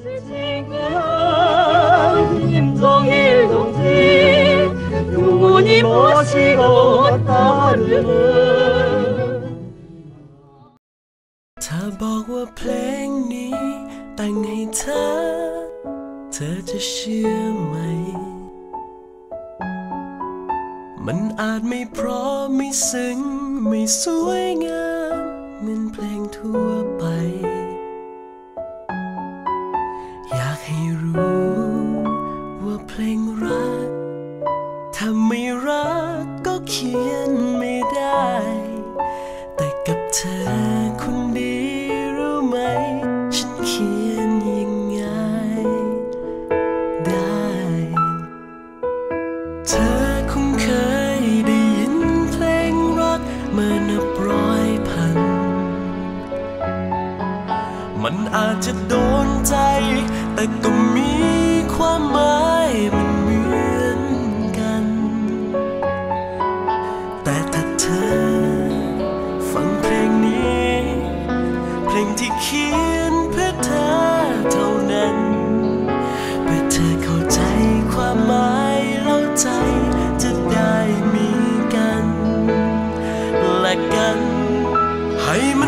ถ้าบอกว่าเพลงนี้แต่งให้เธอ เธอจะเชื่อไหม มันอาจไม่เพราะไม่ซึ้งไม่สวยงามเหมือนเพลงทั่วไป เพลงรัก ถ้าไม่รักก็เขียนไม่ได้ แต่กับเธอคนดีรู้ไหม ฉันเขียนยังไงได้ เธอคงเคยได้ยินเพลงรักมานับร้อยพัน มันอาจจะโดนใจ แต่ก็มี ลงที่เขียนเพื่อเธอเท่านั้นเพื่อเธอเข้าใจความหมายแล้วใจจะได้มีกัน และกันให้มัน